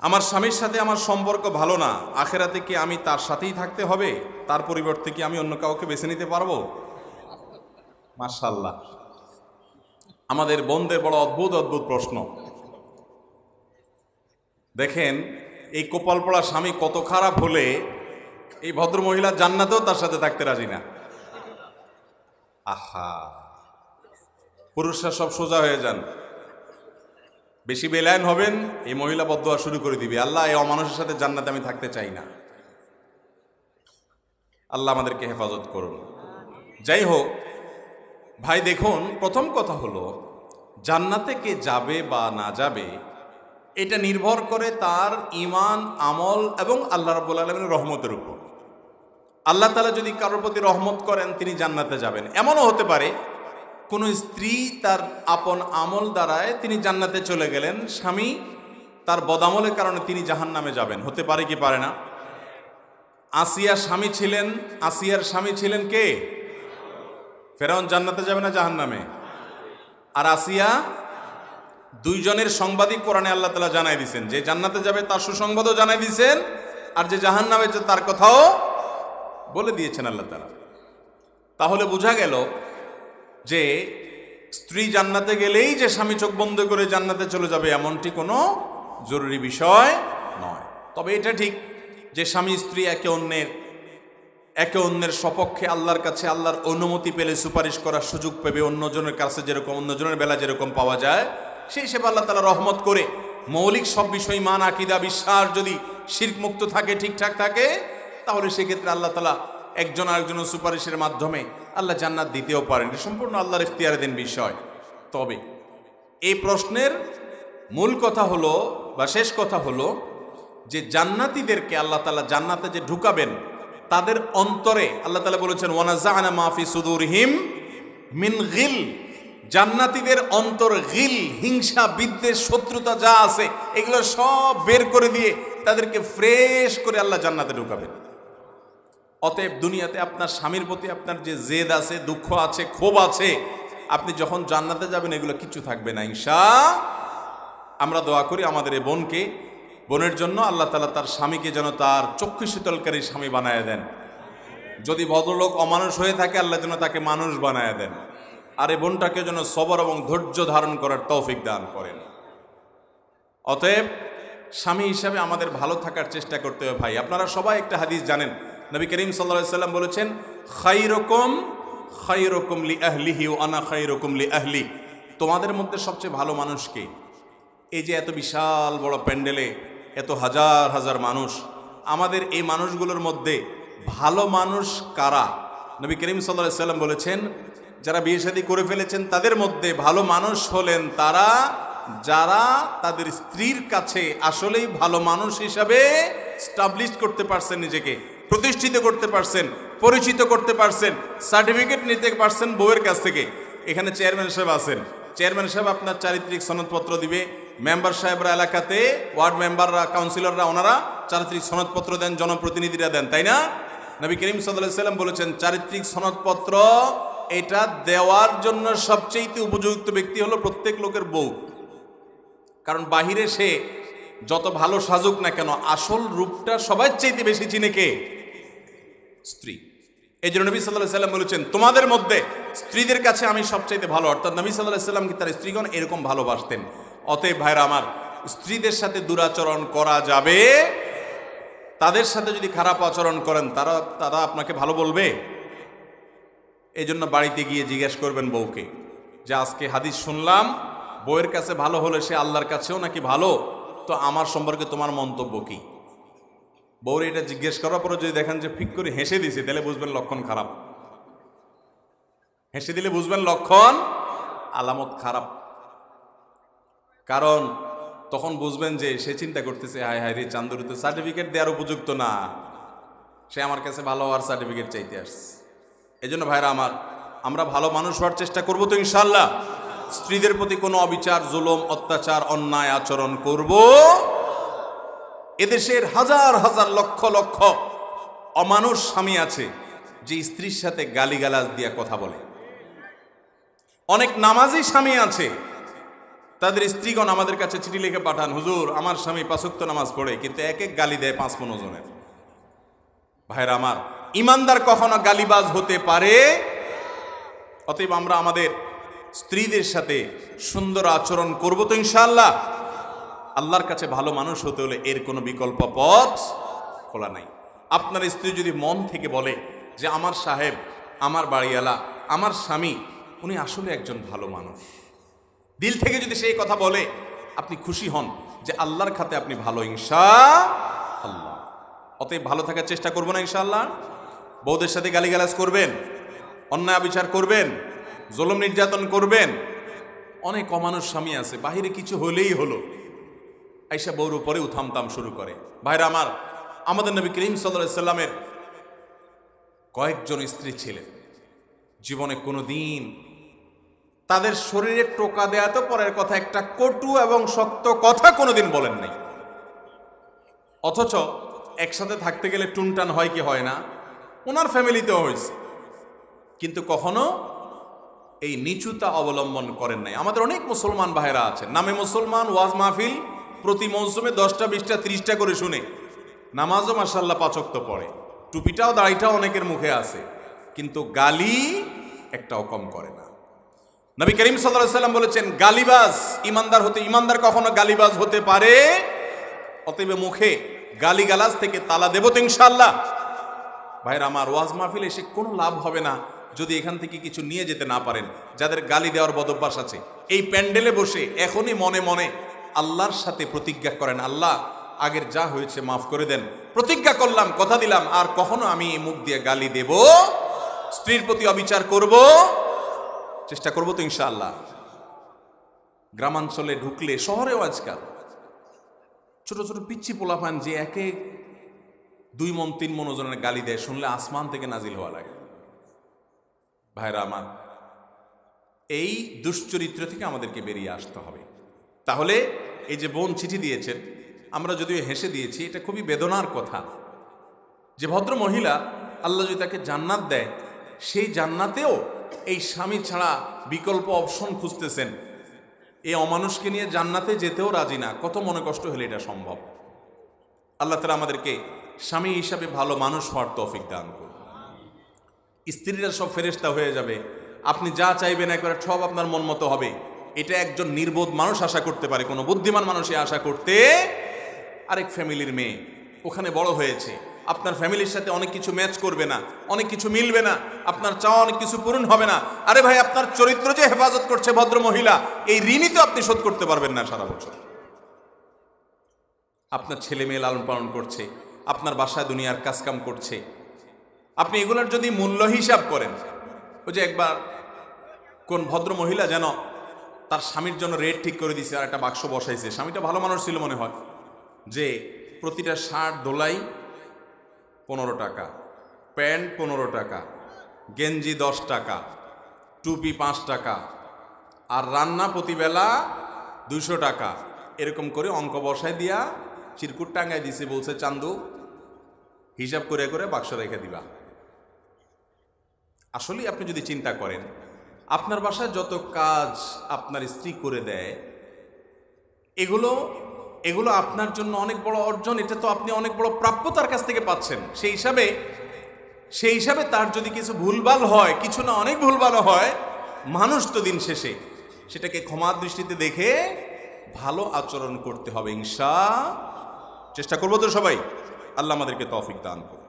আমার স্বামীর সাথে আমার সম্পর্ক ভালো না, আখেরাতে কি আমি তার সাথেই থাকতে হবে? তার পরিবর্তে কি আমি অন্য কাউকে বেছে নিতে পারব? মার্শাল্লাহ আমাদের বোনদের বড় অদ্ভুত অদ্ভুত প্রশ্ন। দেখেন, এই কোপাল পড়া স্বামী কত খারাপ হলে এই ভদ্র মহিলা জান্নাতেও তার সাথে থাকতে রাজি না। আহা। পুরুষরা সব সোজা হয়ে যান। বেশি বেলায়ন হবেন, এই মহিলা বদোয়া শুরু করে দিবে। আল্লাহ, এই অমানুষের সাথে জান্নাতে আমি থাকতে চাই না। আল্লাহ আমাদেরকে হেফাজত করুন। যাই হোক, ভাই দেখুন, প্রথম কথা হলো, জান্নাতে কে যাবে বা না যাবে, এটা নির্ভর করে তার ইমান আমল এবং আল্লাহ রব্বুল আলমের রহমতের উপর। আল্লাহ তালা যদি কারোর প্রতি রহমত করেন, তিনি জান্নাতে যাবেন। এমনও হতে পারে কোনো স্ত্রী তার আপন আমল দ্বারায় তিনি জান্নাতে চলে গেলেন, স্বামী তার বদামলের কারণে তিনি জাহান নামে যাবেন। হতে পারে কি পারে না? আসিয়ার স্বামী ছিলেন, আসিয়ার স্বামী ছিলেন কে? ফেরাউন জান্নাতে যাবে না জাহান নামে আর আসিয়া দুইজনের সংবাদই কোরআনে আল্লাহ তালা জানাই দিছেন, যে জান্নাতে যাবে তার সুসংবাদও জানাই দিছেন, আর যে জাহান নামে তার কথাও বলে দিয়েছেন আল্লাহ তালা তাহলে বোঝা গেল যে স্ত্রী জান্নাতে গেলেই যে স্বামী চোখ বন্ধ করে জান্নাতে চলে যাবে এমনটি কোনো জরুরি বিষয় নয়। তবে এটা ঠিক যে স্বামী স্ত্রী একে অন্যের একে অন্যের সপক্ষে আল্লাহর কাছে আল্লাহর অনুমতি পেলে সুপারিশ করার সুযোগ পেবে, অন্যজনের কাছে যেরকম, অন্যজনের বেলা যেরকম পাওয়া যায়, সেই হিসেবে আল্লাহ তালা রহমত করে। মৌলিক সব বিষয়, মান, আকিদা, বিশ্বাস যদি শির্ক মুক্ত থাকে, ঠিকঠাক থাকে, তাহলে সেক্ষেত্রে আল্লাহ তালা একজন আরেকজনের সুপারিশের মাধ্যমে আল্লাহ জান্নাত দিতেও পারেন। এটা সম্পূর্ণ আল্লাহর ইখতিয়ারাধীন বিষয়। তবে এই প্রশ্নের মূল কথা হলো বা শেষ কথা হলো যে জান্নাতীদেরকে আল্লাহ তালা জান্নাতে যে ঢুকাবেন, তাদের অন্তরে আল্লাহ তালা বলেছেন ওয়ানাজানা মাফি সুদুর হিম মিন গিল। জান্নাতীদের অন্তর গিল, হিংসা, বিদ্বেষ, শত্রুতা যা আছে, এগুলো সব বের করে দিয়ে তাদেরকে ফ্রেশ করে আল্লাহ জান্নাতে ঢুকাবেন। অতএব দুনিয়াতে আপনার স্বামীর প্রতি আপনার যে জেদ আছে, দুঃখ আছে, ক্ষোভ আছে, আপনি যখন জান্নাতে যাবেন, এগুলো কিছু থাকবে না ইনশা আমরা দোয়া করি আমাদের এই বোনকে। বোনের জন্য আল্লাহ তালা তার স্বামীকে যেন তার চক্ষু শীতলকারী স্বামী বানায় দেন। যদি ভদ্রলোক অমানুষ হয়ে থাকে, আল্লাহ যেন তাকে মানুষ বানায় দেন। আর এই বোনটাকে যেন সবর এবং ধৈর্য ধারণ করার তৌফিক দান করেন। অতএব স্বামী হিসাবে আমাদের ভালো থাকার চেষ্টা করতে হবে ভাই। আপনারা সবাই একটা হাদিস জানেন নবী করিম সাল্লা সাল্লাম বলেছেন খাই রকম খাই রকম লি আহলিহি ও আনা খাই রকম লি আহলি তোমাদের মধ্যে সবচেয়ে ভালো মানুষকে এই যে এত বিশাল বড় প্যান্ডেলে এত হাজার হাজার মানুষ, আমাদের এই মানুষগুলোর মধ্যে ভালো মানুষ কারা? নবী করিম সাল্লা সাল্লাম বলেছেন, যারা বিয়ে শাদী করে ফেলেছেন, তাদের মধ্যে ভালো মানুষ হলেন তারা, যারা তাদের স্ত্রীর কাছে আসলেই ভালো মানুষ হিসাবে স্টাবলিশ করতে পারছেন নিজেকে। প্রতিষ্ঠিত করতে পারছেন, পরিচিত করতে পারছেন, সার্টিফিকেট নিতে পারছেন বউয়ের কাছ থেকে। এখানে চেয়ারম্যান সাহেব আছেন। চেয়ারম্যান সাহেব আপনার চারিত্রিক সনদপত্র দিবে। মেম্বার সাহেবরা এলাকাতে, ওয়ার্ড মেম্বাররা, কাউন্সিলররা, ওনারা চারিত্রিক সনদপত্র দেন, জনপ্রতিনিধিরা দেন, তাই না? নবী করিম সাল্লাহ সাল্লাম বলেছেন, চারিত্রিক সনদপত্র এটা দেওয়ার জন্য সবচেয়ে উপযুক্ত ব্যক্তি হলো প্রত্যেক লোকের বউ। কারণ বাহিরে সে যত ভালো সাজুক না কেন, আসল রূপটা সবার চাইতে বেশি চিনে কে? স্ত্রী। এই জন্য নবী সাল্লাহ সাল্লাম বলেছেন, তোমাদের মধ্যে স্ত্রীদের কাছে আমি সবচাইতে ভালো। অর্থাৎ নবী সাল্লাহ সাল্লামকে তার স্ত্রীগণ এরকম ভালোবাসতেন। অতএব ভাইরা আমার, স্ত্রীদের সাথে দুরাচরণ করা যাবে। তাদের সাথে যদি খারাপ আচরণ করেন, তারা তারা আপনাকে ভালো বলবে? এই জন্য বাড়িতে গিয়ে জিজ্ঞেস করবেন বউকে যে, আজকে হাদিস শুনলাম, বউয়ের কাছে ভালো হলে সে আল্লাহর কাছেও নাকি ভালো? তো আমার সম্পর্কে তোমার মন্তব্য কি? বউরে এটা জিজ্ঞেস করার পরে যদি দেখেন যে ফিক করে হেসে দিছে, তাহলে বুঝবেন লক্ষণ খারাপ। হেসে দিলে বুঝবেন লক্ষণ আলামত খারাপ। কারণ তখন বুঝবেন যে সে চিন্তা করতেছে, হায় হায় রে, চান্দুরিতে সার্টিফিকেট দেওয়ার উপযুক্ত না। সে আমার কাছে ভালো হওয়ার সার্টিফিকেট চাইতে আসছে। এই জন্য ভাইরা আমার, আমরা ভালো মানুষ হওয়ার চেষ্টা করব তো ইনশাল্লাহ স্ত্রীদের প্রতি কোনো অবিচার, জুলম, অত্যাচার, অন্যায় আচরণ করব এদেশের হাজার হাজার লক্ষ লক্ষ অমানুষ স্বামী আছে, যে স্ত্রীর সাথে গালিগালাজ দিয়ে কথা বলে। অনেক নামাজি স্বামী আছে, তাদের স্ত্রীগণ আমাদের কাছে চিঠি লিখে পাঠান, হুজুর, আমার স্বামী পাঁচক্ত নামাজ পড়ে, কিন্তু এক এক গালি দেয় পাঁচ পনেরো জনের। ভাইরা আমার, ইমানদার কখনো গালিবাজ হতে পারে? অতএব আমরা আমাদের স্ত্রীদের সাথে সুন্দর আচরণ করব তো ইনশাআল্লাহ। আল্লাহর কাছে ভালো মানুষ হতে হলে এর কোনো বিকল্প পথ খোলা নাই। আপনার স্ত্রী যদি মন থেকে বলে যে আমার সাহেব, আমার বাড়িওয়ালা, আমার স্বামী, উনি আসলে একজন ভালো মানুষ। দিল থেকে যদি সেই কথা বলে, আপনি খুশি হন যে আল্লাহর খাতে আপনি ভালো ইনশা আল্লাহ অতএব ভালো থাকার চেষ্টা করব না, ইনশাআল্লাহ। বৌদের সাথে গালিগালাজ করবেন, অন্যায় বিচার করবেন, জলম নির্যাতন করবেন। অনেক অমানুষ স্বামী আছে, বাহিরে কিছু হলেই হলো। আইসা বউর উপরে উথামতাম শুরু করে। ভাইরা আমার, আমাদের নবী করিম সাল্লাহ সাল্লামের কয়েকজন স্ত্রী ছিলেন। জীবনে কোনো দিন তাদের শরীরে টোকা দেয়া তো পরের কথা, একটা কটু এবং শক্ত কথা কোনোদিন বলেন নাই। অথচ একসাথে থাকতে গেলে টুনটান হয় কি হয় না, ওনার ফ্যামিলিতেও হয়েছে। কিন্তু কখনো এই নিচুতা অবলম্বন করেন নাই। আমাদের অনেক মুসলমান ভাইরা আছেন। নামে মুসলমান, ওয়াজ মাহফিল প্রতি মৌসুমে দশটা, বিশটা, ত্রিশটা করে শুনে। নামাজও মাসাল্লাহ পাচক তো পড়ে। টুপিটাও দাড়িটাও অনেকের মুখে আছে। কিন্তু গালি একটাও কম করে না। নবী করিম সাল্লাহ সাল্লাম বলেছেন, গালিবাজ ইমানদার হতে ইমানদার কখনো গালিবাজ হতে পারে, অতএব মুখে গালিগালাজ থেকে তালা দেব তো ইনশাল্লাহ ভাইরা, আমার ওয়াজ মাহফিল এসে কোনো লাভ হবে না যদি এখান থেকে কিছু নিয়ে যেতে না পারেন। যাদের গালি দেওয়ার বদভ্যাস আছে, এই প্যান্ডেলে বসে এখনই মনে মনে আল্লাহর সাথে প্রতিজ্ঞা করেন, আল্লাহ, আগের যা হয়েছে মাফ করে দেন। প্রতিজ্ঞা করলাম, কথা দিলাম, আর কখনো আমি মুখ দিয়ে গালি দেব? স্ত্রীর প্রতি অবিচার করব? চেষ্টা করব তো ইনশাআল্লাহ। গ্রামাঞ্চলে ঢুকলে, শহরেও আজকাল ছোট ছোট পিচ্ছি পোলাপান যে একে দুই মন, তিন মন ওজনের গালি দেয়, শুনলে আসমান থেকে নাজিল হওয়া লাগে। ভাইরা আমার, এই দুশ্চরিত্র থেকে আমাদেরকে বেরিয়ে আসতে হবে। তাহলে এই যে বোন চিঠি দিয়েছেন আমরা যদিও হেসে দিয়েছি, এটা খুবই বেদনার কথা। যে ভদ্র মহিলা, আল্লাহ যদি তাকে জান্নাত দেয়, সেই জান্নাতেও এই স্বামী ছাড়া বিকল্প অপশন খুঁজতেছেন। এই অমানুষকে নিয়ে জান্নাতে যেতেও রাজি না। কত মনে কষ্ট হলে এটা সম্ভব? আল্লাহ তালা আমাদেরকে স্বামী হিসাবে ভালো মানুষ হওয়ার তৌফিক দান করুন। স্ত্রীরা সব ফেরেস্তা হয়ে যাবে। আপনি যা চাইবেন, একবার সব আপনার মন মতো হবে। এটা একজন নির্বোধ মানুষ আশা করতে পারে, কোনো বুদ্ধিমান মানুষই আশা করতে আরেক ফ্যামিলির মেয়ে, ওখানে বড় হয়েছে, আপনার ফ্যামিলির সাথে অনেক কিছু ম্যাচ করবে না, অনেক কিছু মিলবে না, আপনার চাওয়া অনেক কিছু পূরণ হবে না, আরে ভাই আপনার চরিত্র যে হেফাজত করছে ভদ্র মহিলা, এই ঋণই তো আপনি শোধ করতে পারবেন না সারা বছর। আপনার ছেলে মেয়ে লালন পালন করছে, আপনার বাসায় দুনিয়ার কাজকাম করছে, আপনি এগুলোর যদি মূল্য হিসাব করেন, ওই যে একবার কোন ভদ্র মহিলা যেন তার স্বামীর জন্য রেট ঠিক করে দিছে আর একটা বাক্স বসাইছে। স্বামীটা ভালো মানুষ ছিল মনে হয়। যে প্রতিটা শার্ট দোলাই পনেরো টাকা, প্যান্ট পনেরো টাকা, গেঞ্জি দশ টাকা, টুপি পাঁচ টাকা, আর রান্না প্রতিবেলা দুশো টাকা। এরকম করে অঙ্ক বসায় দিয়া চিরকুট টাঙ্গায় দিছে, বলছে, চান্দু, হিসাব করে করে বাক্স রেখে দিবা। আসলেই আপনি যদি চিন্তা করেন আপনার বাসায় যত কাজ আপনার স্ত্রী করে দেয়, এগুলো এগুলো আপনার জন্য অনেক বড় অর্জন, এটা তো আপনি অনেক বড় প্রাপ্য তার কাছ থেকে পাচ্ছেন। সেই হিসাবে সেই হিসাবে তার যদি কিছু ভুলভাল হয়, কিছু না অনেক ভুলভালও হয়, মানুষ তো দিন শেষে সেটাকে ক্ষমা দৃষ্টিতে দেখে ভালো আচরণ করতে হবে, ইনশা চেষ্টা করব তো সবাই। আল্লাহ আমাদেরকে তফিক দান করুন